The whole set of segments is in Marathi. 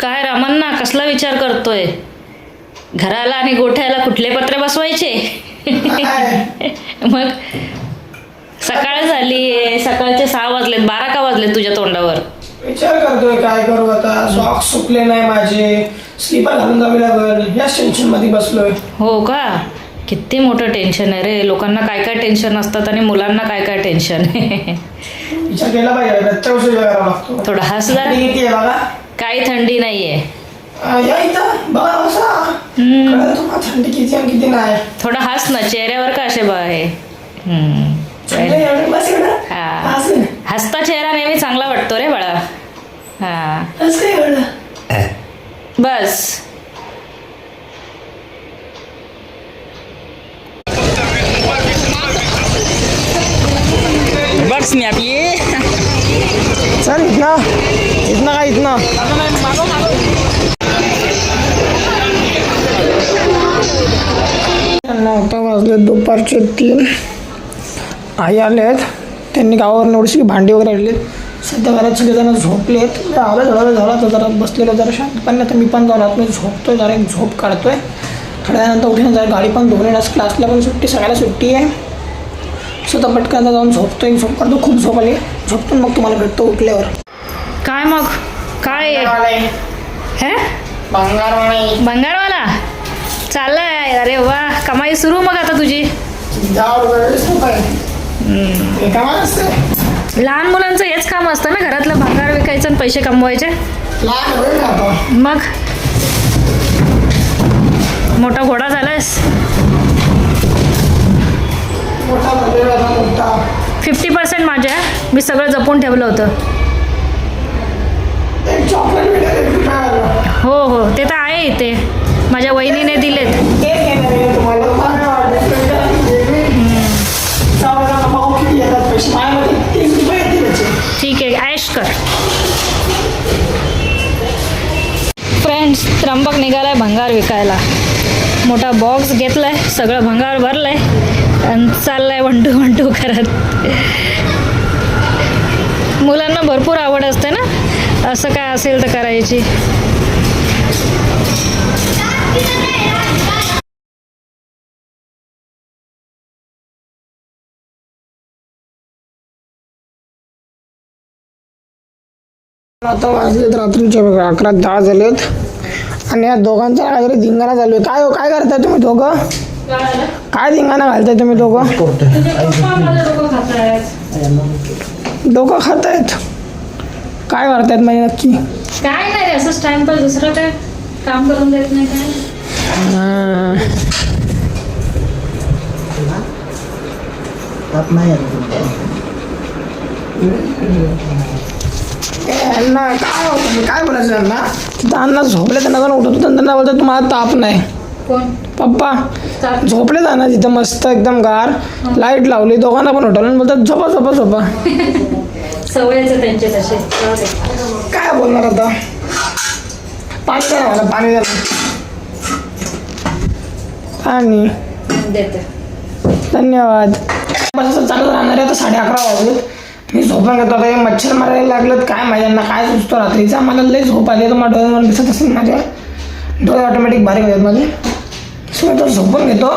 काय रामण्णा कसला विचार करतोय? घराला आणि गोठ्याला कुठले पत्रे बसवायचे? मग सकाळ झाली सकाळचे सहा वाजलेत बारा का वाजलेत तुझ्या तोंडावर? विचार करतोय काय करू आता? सॉक्स सुकले नाही माझे. स्लीपर घालून जावे लागेल. याच टेन्शनमध्ये बसलोय. हो का? किती मोठं टेन्शन आहे रे. लोकांना काय काय टेन्शन असतात आणि मुलांना काय काय टेन्शन विचार केला पाहिजे. थोडं हस जरा थंडी किती आहे बघा? काही थंडी नाहीये. बसा. थंडी किती किती नाही. थोडं हस ना चेहऱ्यावर का असे बा बस. हा. हसता चेहरा नेहमी चांगला वाटतो रे बाळा. हा? बस बघ स्नॅप ये चल इथनं. इथनं काय इथनं? आता वाजले दुपारचे तीन. आई आले आहेत त्यांनी गावावर एवढीशी भांडी वगैरे आणलीत. सध्या घरात सगळेजण झोपले आहेत आलं झालं झालं तर जरा बसलेलो जरा शांतपणे. आता मी पण जाऊन मी झोपतो आहे जरा एक झोप काढतोय. थोड्या वेळानंतर उठून जरा गाडी पण धुवून येणार क्लासला पण सुट्टी सगळ्याला सुट्टी आहे. स्वतः पटकन जाऊन झोपतो एक झोप काढतो खूप झोप आली. झोपतून मग तुम्हाला भेटतो उठल्यावर. काय मग? काय? आहे? हे? भंगारवाला चाललाय. अरे वा कमाई सुरू मग आता तुझी. हे लहान मुलांचं हेच काम असतं ना घरातलं भांगार विकायचं आणि पैसे कमवायचे? मग? मोठा घोडा झालायस? फिफ्टी पर्सेंट माझ्या मी सगळं जपून ठेवलं होतं. हो हो. ते तर आहे इथे. माझ्या वहिनीने दिलेत. ठीक आहे. ऐश कर. फ्रेंड्स त्र्यंबक निघालाय भंगार विकायला. मोठा बॉक्स घेतलाय. सगळं भंगार भरलंय. आणि चाललाय वंटू वंटू करत मुलांना भरपूर आवड असते ना? असं काय असेल तर करायची. आता वाजलेत रात्रीचे बघा अकरा दहा झालेत. आणि या दोघांचा काहीतरी धिंगाणा चालू आहे. काय हो काय करताय तुम्ही दोघं? काय धिंगाणा घालताय तुम्ही दोघं? डोकं खातायत. काय करतायत म्हणजे नक्की? काय नाही असंच टाइमपास दुसरं काय? काम करून देत नाही काय? यांना काय होतं काय बोलायचं त्यांना तिथं अण्णा झोपले त्यांना उठवतो तर त्यांना बोलतात तुम्हाला ताप नाही. पप्पा? झोपले जाणार तिथं मस्त एकदम गार. लाइट लावली दोघांना पण उठवलं आणि बोलतात झोपा झोपा झोपा. सवयच त्यांचे तसे. जाऊ दे. काय बोलणार आता? पाणी द्या मला पाणी द्या. देते. धन्यवाद. बस चालत राहणार आहे आता साडे अकरा वाजलेत मी झोपून घेतो आता हे मच्छर मारायला लागलेत काय माझ्यांना काय सुचतो रात्रीचा. मला लई झोप आली तर माझ्या डोळ्यांवर दिसत असेल माझ्या. डोळे ऑटोमॅटिक बारीक होतात माझे. सो मी झोपून घेतो.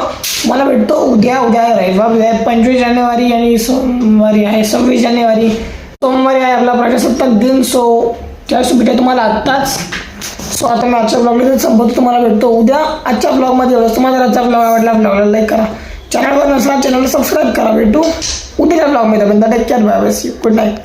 मला भेटतो उद्या उद्या रविवार उद्या पंचवीस जानेवारी आणि सोमवारी आहे सव्वीस जानेवारी. सोमवारी आहे आपला प्रजासत्ताक दिन सो त्यावेळेस भेटेल तुम्हाला आत्ताच. सो आता मी आजच्या ब्लॉगला संपवतो तुम्हाला भेटतो उद्या. आजच्या ब्लॉगमध्ये एवढंच तुम्हाला जर आजचा ब्लॉग आवडला ब्लॉगला लाईक करा. चॅनलवर नसला चॅनलला सबस्क्राईब करा भेटू. उद्याच्या ब्लॉगमध्ये पण take care bye good night